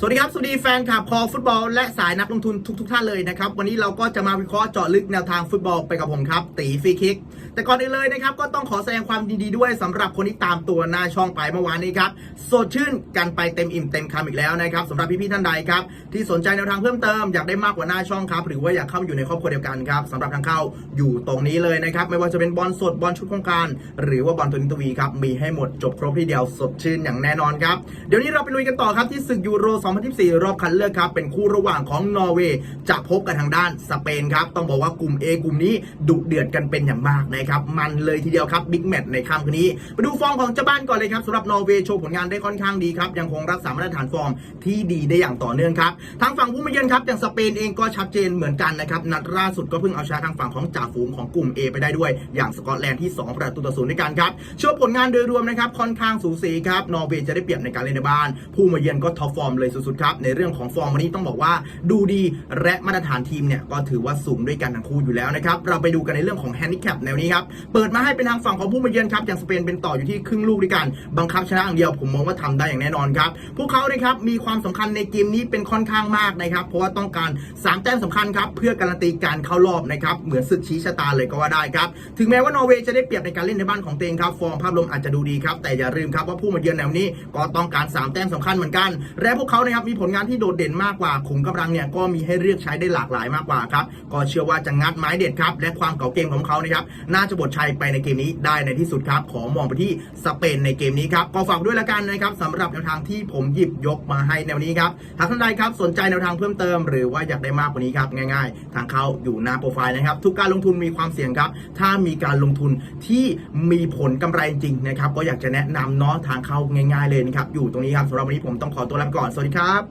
สวัสดีครับ สวัสดีแฟนคลับคอฟุตบอลและสายนักลงทุนทุกๆทท่านเลยนะครับ วันนี้เราก็จะมาวิเคราะห์เจาะลึกแนวทางฟุตบอลไปกับผมครับ ตีฟรีคิก แต่ก่อนอื่นเลยนะครับ ก็ต้องขอแสดงความยินดีด้วยสำหรับคนที่ตามตัวหน้าช่องไปเมื่อวานนี้ครับสดชื่นกันไปเต็มอิ่มเต็มคำอีกแล้วนะครับสำหรับพี่ๆท่านใดครับที่สนใจแนวทางเพิ่มเติมอยากได้มากกว่าหน้าช่องครับหรือว่าอยากเข้ามาอยู่ในครอบครัวเดียวกันครับสำหรับทางเข้าอยู่ตรงนี้เลยนะครับไม่ว่าจะเป็นบอลสดบอลชุดโครงการ หรือว่าบอลตัวนิตวีครับมีให้หมดจบครบที่เดียวสดชื่นอย่างแน่นอนครับเดี๋ยวนี้เราไปลุยกันต่อครับที่ศึกยูโร2024 รอบคัดเลือกครับเป็นคู่ระหว่างของนอร์เวย์จะพบกันทางด้านสเปนครับต้องบอกว่ากลุ่ม A กลุ่มนี้ดุเดือดกันเป็นอย่างมากนะครับมันเลยทีเดียวครับบิ๊กแมตช์ในค่ำคืนนี้ไปดูฟอร์มของเจ้าบ้านก่อนเลยครับสำหรับนอร์เวย์โชว์ผลงานได้ค่อนข้างดีครับยังคงรักษามาตรฐานฟอร์มที่ดีได้อย่างต่อเนื่องครับทางฝั่งผู้มาเยือนครับอย่างสเปนเองก็ชัดเจนเหมือนกันนะครับนัดล่าสุดก็เพิ่งเอาชนะทางฝั่งของจ่าฝูงของกลุ่ม A ไปได้ด้วย อย่างสกอตแลนด์ที่ 2 ประตูต่อศูนย์ด้วยกันครับโชว์ผลงานโดยรวมนะครับค่อนข้างสูสีครับนอร์เวย์จะได้เปรียบในการเล่นในบ้าน ผู้มาเยือนก็ท็อปฟอร์มเลยสุดๆครับ ในเรื่องของฟอร์มวันนี้ต้องบอกว่าดูดีและมาตรฐานทีมเนี่ย ก็ถือว่าสูงด้วยกันทั้งคู่อยู่แล้วนะครับ เราไปดูกันในเรื่องของแฮนดิแคปแนวนี้ครับ เปิดมาให้เป็นทางฝั่งของผู้มาเยือนครับ อย่างสเปนเป็นต่ออยู่ที่ครึ่งลูกด้วยกัน บังคับชนะอย่างเดียวผมมองว่าทำได้อย่างแน่นอนครับ พวกเขานะครับมีความสำคัญในเกมนี้เป็นค่อนข้างมากนะครับ เพราะว่าต้องการสามแต้มสำคัญครับเพื่อการันตีการเข้ารอบนะครับเหมือนศึกชี้ชะตาเลยก็ว่าได้ครับถึงแม้ว่านอร์เวย์จะได้เปรียบในการเล่นในบ้านของตัวเองครับฟอร์มภาพรวมอาจจะดูดีครับแต่อย่าลืมครับว่าผู้มาเยือนแนวนี้ก็ต้องการสามแต้มสำคัญเหมือนกัน และพวกเขานะครับมีผลงานที่โดดเด่นมากกว่าขุมกำลังเนี่ยก็มีให้เลือกใช้ได้หลากหลายมากกว่าครับก็เชื่อว่าจะงัดไม้เด็ดครับและความเก่าเกมของเขานะครับน่าจะบดชัยไปในเกมนี้ได้ในที่สุดครับขอมองไปที่สเปนในเกมนี้ครับก็ฝากด้วยละกันนะครับสำหรับแนวทางที่ผมหยิบยกมาให้แนวนี้ครับหากท่านใดครับสนใจแนวทางเพิ่มเติม หรือว่าอยากได้มากกว่านี้ครับง่าย ๆ ทางเขาอยู่หน้าโปรไฟล์นะครับ ทุกการลงทุนมีความเสี่ยงครับ ถ้ามีการลงทุนที่มีผลกำไรจริงนะครับก็อยากจะแนะนำเนาะทางเข้าง่าย ๆเลยนะครับอยู่ตรงนี้ครับสำหรับวันนี้ผมต้องขอตัวลาก่อนสวัสดีครับ